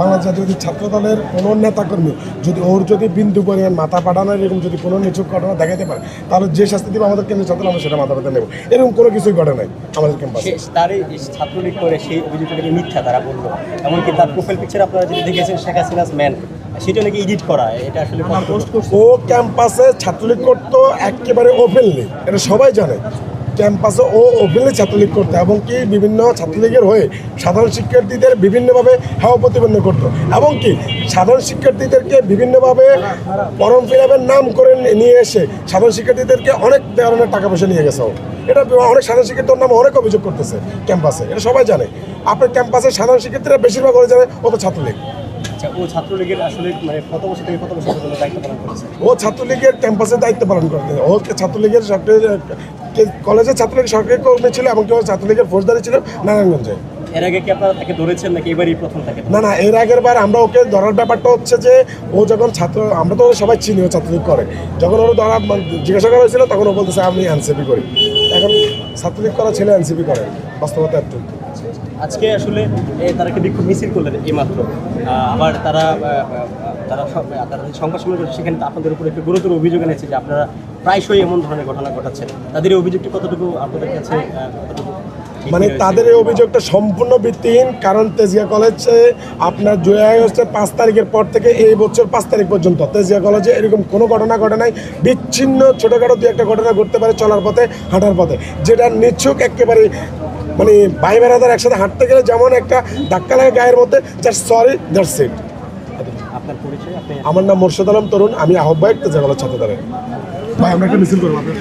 বাংলাদেশ জাতীয় ছাত্র দলের কোনো নেতাকর্মী যদি ওর যদি বিন্দু পরিমাণ মাথা পাঠানোর এরকম যদি কোনো নিচুক ঘটনা দেখাতে পারে তাহলে যে শাস্তি দেবে আমাদের কেন্দ্রীয় ছাত্র আমরা সেটা মাথা পেতে নেব। এরকম কোনো কিছুই ঘটে নাই আমাদের ক্যাম্পাসে তারই ছাত্রলীগ করে সেই অভিযোগটাকে মিথ্যা তারা বলল। এমনকি তার প্রোফাইল পিকচার আপনারা যদি দেখেছেন শেখ হাসিনাস ম্যান সেটা নাকি এডিট করা এটা আসলে ও ক্যাম্পাসে ছাত্রলীগ করতো একেবারে ওপেনলি এটা সবাই জানে। ক্যাম্পাসে ও ওপেনলি ছাত্রলীগ করতো এবং কি বিভিন্ন ছাত্রলীগের হয়ে সাধারণ শিক্ষার্থীদের বিভিন্নভাবে হাওয়া প্রতিপন্ন করতো এবং কি সাধারণ শিক্ষার্থীদেরকে বিভিন্নভাবে পরম ফিরাবের নাম করে নিয়ে এসে সাধারণ শিক্ষার্থীদেরকে অনেক ধরনের টাকা পয়সা নিয়ে গেছে। এটা অনেক সাধারণ শিক্ষার্থীর নামে অনেক অভিযোগ করতেছে ক্যাম্পাসে এটা সবাই জানে। আপনার ক্যাম্পাসে সাধারণ শিক্ষার্থীরা বেশিরভাগ করে জানে ও তো ছাত্রলীগ। আচ্ছা ও ছাত্রলীগের আসলে মানে কত বছর থেকে কত বছর পর্যন্ত দায়িত্ব পালন করেছে ও ছাত্রলীগের ক্যাম্পাসে দায়িত্ব পালন করতে ও ছাত্রলীগের সরকারি কলেজে ছাত্রলীগ সরকারি কর্মী ছিল এবং কেউ ছাত্রলীগের ফৌজদারি ছিল নারায়ণগঞ্জে। এর আগে কি আপনারা তাকে ধরেছেন নাকি এবারই প্রথম তাকে না না এর আগের বার আমরা ওকে ধরার ব্যাপারটা হচ্ছে যে ও যখন ছাত্র আমরা তো সবাই চিনি ও ছাত্রলীগ করে। যখন ওর ধরা মানে জিজ্ঞাসা করা হয়েছিল তখন ও বলতেছে আমি এনসিপি করি। এখন ছাত্রলীগ করা ছেলে এনসিপি করে বাস্তবতা একটু আজকে আসলে তারা একটা বিক্ষোভ মিছিল করলেন এইমাত্র। আবার তারা তারা তারা সংবাদ সম্মেলন করছে সেখানে আপনাদের উপর একটি গুরুতর অভিযোগ এনেছে যে আপনারা প্রায়শই এমন ধরনের ঘটনা ঘটাচ্ছেন। তাদের এই অভিযোগটি কতটুকু আপনাদের কাছে মানে তাদের এই অভিযোগটা সম্পূর্ণ ভিত্তিহীন কারণ তেজিয়া কলেজে আপনার জুলাই আগস্টের পাঁচ তারিখের পর থেকে এই বছর পাঁচ তারিখ পর্যন্ত। তেজিয়া কলেজে এরকম কোনো ঘটনা ঘটে নাই বিচ্ছিন্ন ছোটোখাটো দু একটা ঘটনা ঘটতে পারে চলার পথে হাঁটার পথে। যেটা নিচ্ছুক একেবারে মানে ভাই বেড়াদার একসাথে হাঁটতে গেলে যেমন একটা ধাক্কা লাগে গায়ের মধ্যে জাস্ট সরি দ্যাটস ইট আপনার পরিচয় আপনি আমার নাম মোর্শেদ আলম তরুণ আমি আহ্বায়ক তেজিয়া কলেজ ছাত্র ভাই আমরা একটা মিছিল করব